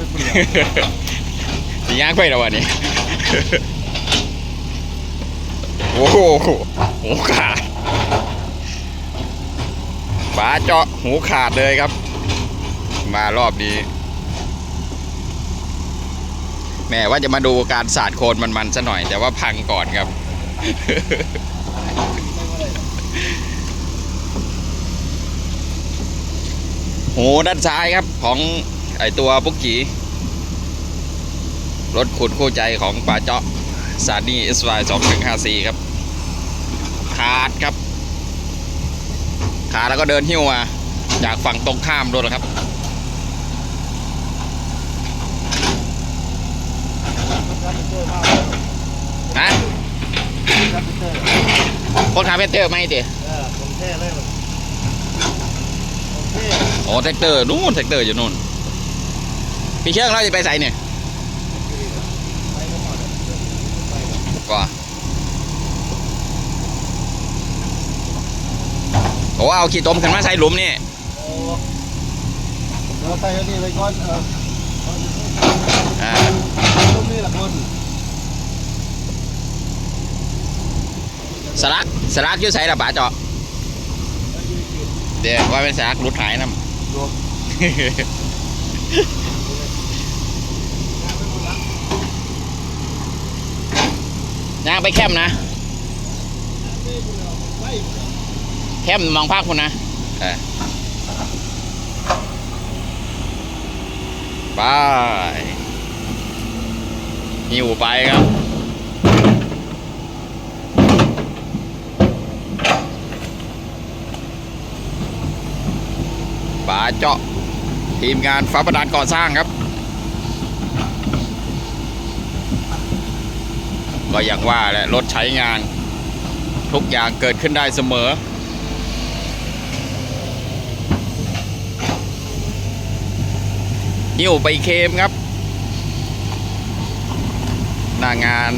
ไปเปลี่ยนสีย่างไปแล้ววันนี้ โอ้โหหูขาดฝาเจาะหูขาดเลยครับ มารอบนี้ แม่ว่าจะมาดูการสาดโคลนมันๆซะหน่อย แต่ว่าพังก่อนครับหูด้านซ้ายครับของ ไอตัวปุกกีรถขุดคู่ใจของป่าเจาะซานี่เอสวสองถึงห้าสี่ครับ ขาดครับ ขาดแล้วก็เดินหิ้วมา จากฝั่งตรงข้ามด้วยนะครับนะรับเตอร์คนขับเพเตอร์ไหมเดี๋ยเออผมเท่เลยผมผมเท่โอ้แท็กเตอร์นู่นแท็กเตอร์อยู่นู่น พี่เชิงเราจะไปใส่เนี่ยก็หมดเลยไปก็ก็โอ้เอาขี้ต้มขึ้นมาใส่หลุมนี่โอ้เราใส่อันนี้ไปก่อนเอออ่าตรงนี้แหละคนสลักสลักยุ่ใส่ละป๋าเจาะเดี๋ยวว่าเป็นสลักหลุดหายน้ำ ยางไปแคมนะ แคมมองภาคคุณนะไปหิวไปครับป่าเจาะทีมงานฟ้าประดานก่อสร้างครับ ก็อย่างว่าแหละรถใช้งาน ทุกอย่างเกิดขึ้นได้เสมอ นิ้วไปเคมครับ หน้างาน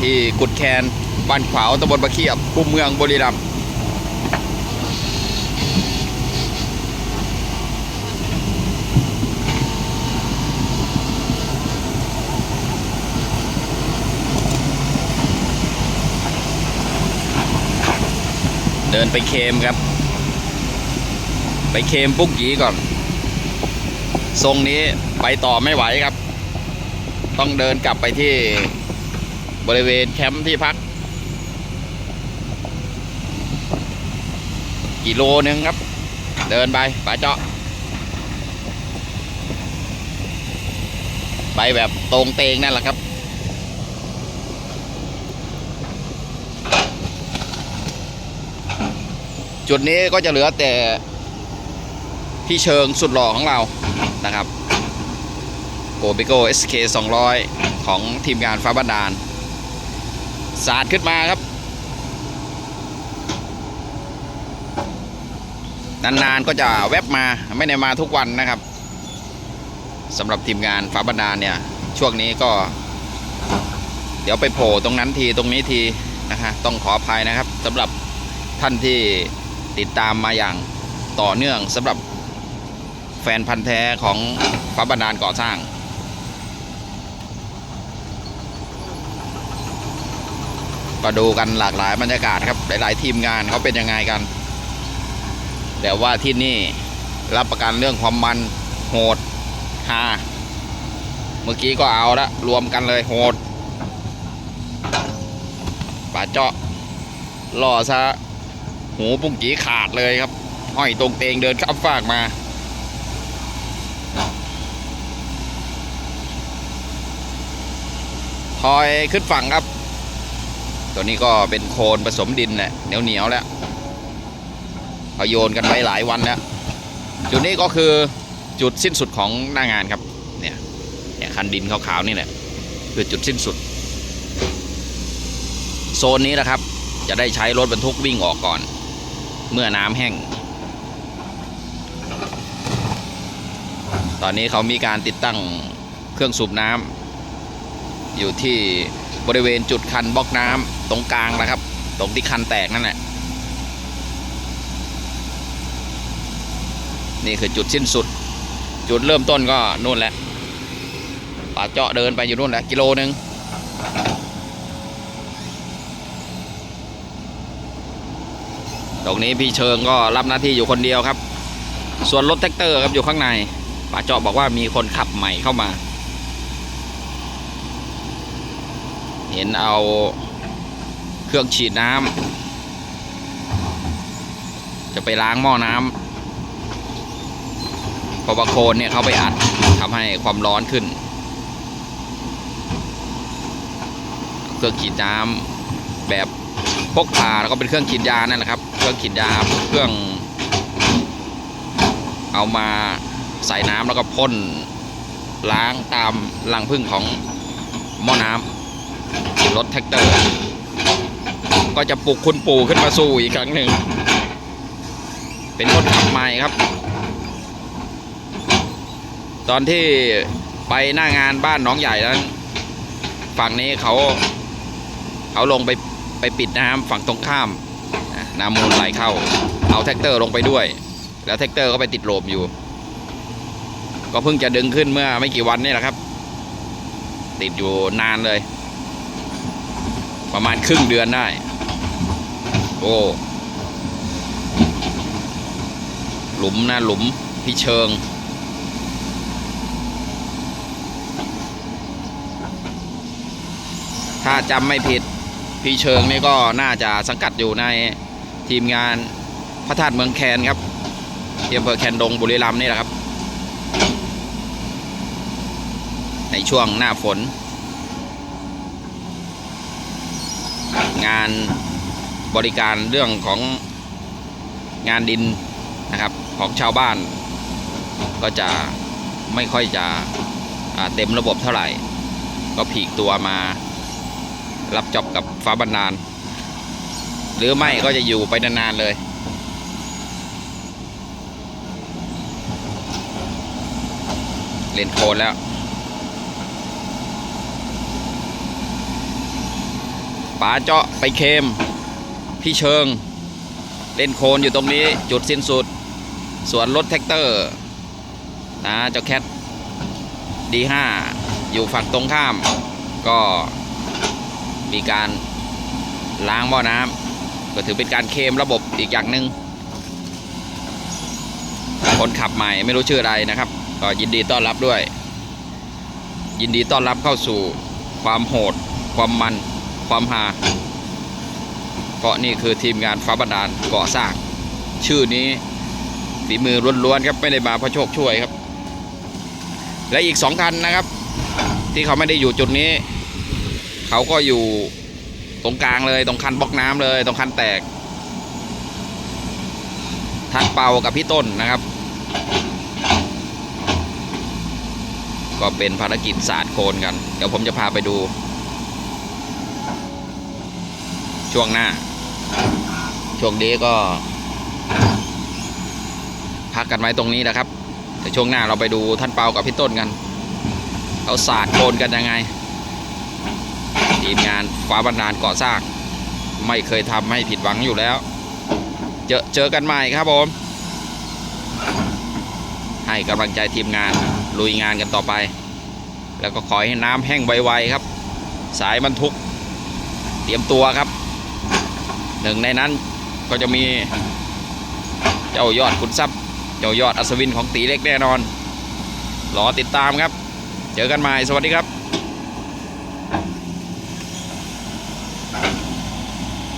ที่กุดแคนบ้านขวาวตำบลบะเขียบกุ้มเมืองบุรีรัมย์ เดินไปเคมครับ ไปเคมปุ๊กหยีก่อน ทรงนี้ไปต่อไม่ไหวครับ ต้องเดินกลับไปที่บริเวณแคมป์ที่พัก กิโลนึงครับ เดินไปป่าเจาะ ไปแบบตรงเตงนั่นแหละครับ จุดนี้ก็จะเหลือแต่ที่เชิงสุดหล่อของเรานะครับโกบิโก SK 200 ของทีมงานฟ้าบันดาล สาดขึ้นมาครับ นานๆก็จะแวบมาไม่ได้มาทุกวันนะครับสำหรับทีมงานฟ้าบันดาลเนี่ย ช่วงนี้ก็ เดี๋ยวไปโผล่ตรงนั้นทีตรงนี้ทีนะฮะต้องขออภัยนะครับสำหรับท่านที่ ติดตามมาอย่างต่อเนื่องสำหรับแฟนพันธ์แท้ของฟ้าบันดาลก่อสร้าง ก็ดูกันหลากหลายบรรยากาศครับ หลาย ๆ ทีมงานเขาเป็นยังไงกัน แต่ว่าที่นี่รับประกันเรื่องความมันโหดฮาเมื่อกี้ก็เอาละรวมกันเลยโหดป่าเจาะล่อซะ หูปุ้งกีขาดเลยครับ ห้อยตรงเตงเดินข้ามฟากมาทอยขึ้นฝั่งครับ ตัวนี้ก็เป็นโคลนผสมดินแหละเหนียวเหนียวๆแล้วเขาโยนกันไว้หลายวันแล้ว จุดนี้ก็คือจุดสิ้นสุดของหน้างานครับ เนี่ยเนี่ยคันดินขาวๆนี่แหละคือจุดสิ้นสุด โซนนี้นะครับจะได้ใช้รถบรรทุกวิ่งออกก่อน เมื่อน้ำแห้ง ตอนนี้เขามีการติดตั้งเครื่องสูบน้ำอยู่ที่บริเวณจุดคันบล็อกน้ำตรงกลางนะครับ ตรงที่คันแตกนั่นแหละนี่คือจุดสิ้นสุด จุดเริ่มต้นก็นู่นแหละป่าเจาะเดินไปอยู่นู่นแหละกิโลนึง ตรงนี้พี่เชิงก็รับหน้าที่อยู่คนเดียวครับ ส่วนรถแท็กเตอร์ครับอยู่ข้างในป่าเจาะบอกว่ามีคนขับใหม่เข้ามา เห็นเอาเครื่องฉีดน้ำจะไปล้างหม้อน้ำพราะว่าโคลนเนี่ยเขาไปอัดทำให้ความร้อนขึ้น เครื่องฉีดน้ำแบบ พกพาแล้วก็เป็นเครื่องฉีดยานั่นแหละครับ เครื่องฉีดยาเครื่อง เอามาใส่น้ำแล้วก็พ่นล้างตามรังพึ่งของหม้อน้ำรถแท็กเตอร์ ก็จะปลุกคุณปู่ขึ้นมาสู้อีกครั้งหนึ่ง เป็นคนขับใหม่ครับ ตอนที่ไปหน้างานบ้านน้องใหญ่นั้น ฝั่งนี้เขา เขาลงไป ไปปิดน้ำฝั่งตรงข้ามน้ำมูลไหลเข้า เอาแท็กเตอร์ลงไปด้วย แล้วแท็กเตอร์ก็ไปติดโลมอยู่ ก็เพิ่งจะดึงขึ้นเมื่อไม่กี่วันนี่แหละครับ ติดอยู่นานเลย ประมาณครึ่งเดือนได้ โอ้หลุมนะหลุมพี่เชิง ถ้าจำไม่ผิด พี่เชิงนี่ก็น่าจะสังกัดอยู่ในทีมงานพระธาตุเมืองแคนครับที่อำเภอแคนดงบุรีรัมย์นี่แหละครับ ในช่วงหน้าฝน งานบริการเรื่องของงานดินนะครับของชาวบ้าน ก็จะไม่ค่อยจะเต็มระบบเท่าไหร่ ก็ผีกตัวมารับจอบ กับฟ้าบรรนาน หรือไม่ก็จะอยู่ไปนานๆเลยเล่นโคนแล้ว ป๋าเจาะไปเคม พี่เชิง เล่นโคนอยู่ตรงนี้จุดสิ้นสุด ส่วนรถแท็กเตอร์ นะเจ้าแคทดีห้าอยู่ฝั่งตรงข้าม ก็ มีการล้างหม้อน้ำก็ถือเป็นการเคมระบบอีกอย่างหนึ่งคนขับใหม่ไม่รู้ชื่ออะไรนะครับ ก็ยินดีต้อนรับด้วย ยินดีต้อนรับเข้าสู่ความโหด ความมัน ความฮาเพราะนี่คือทีมงานฟ้าบันดาลก่อสร้าง ชื่อนี้ฝีมือล้วนๆครับไม่ได้มาเพราะโชคช่วยครับ และอีกสองคันนะครับ ที่เขาไม่ได้อยู่จุดนี้ เขาก็อยู่ตรงกลางเลยตรงคันบล็อกน้ำเลย ตรงคันแตกทันเป่ากับพี่ต้นนะครับ ก็เป็นภารกิจศาสตร์โคนกัน เดี๋ยวผมจะพาไปดู ช่วงหน้า ช่วงนี้ก็ พักกันไว้ตรงนี้นะครับแต่ช่วงหน้าเราไปดูท่านเปากับพี่ต้นกันเขาศาสตร์โคนกันยังไง ทีมงานฟ้าบรรดาลก่อสร้าง ไม่เคยทำให้ผิดหวังอยู่แล้ว เจอเจอกันใหม่ครับผม ให้กำลังใจทีมงานลุยงานกันต่อไป แล้วก็ขอให้น้ำแห้งไวๆครับ สายบรรทุก เตรียมตัวครับ หนึ่งในนั้นก็จะมี เจ้ายอดขุนทรัพย์ เจ้ายอดอัศวินของตีเล็กแน่นอน รอติดตามครับ เจอกันใหม่ สวัสดีครับ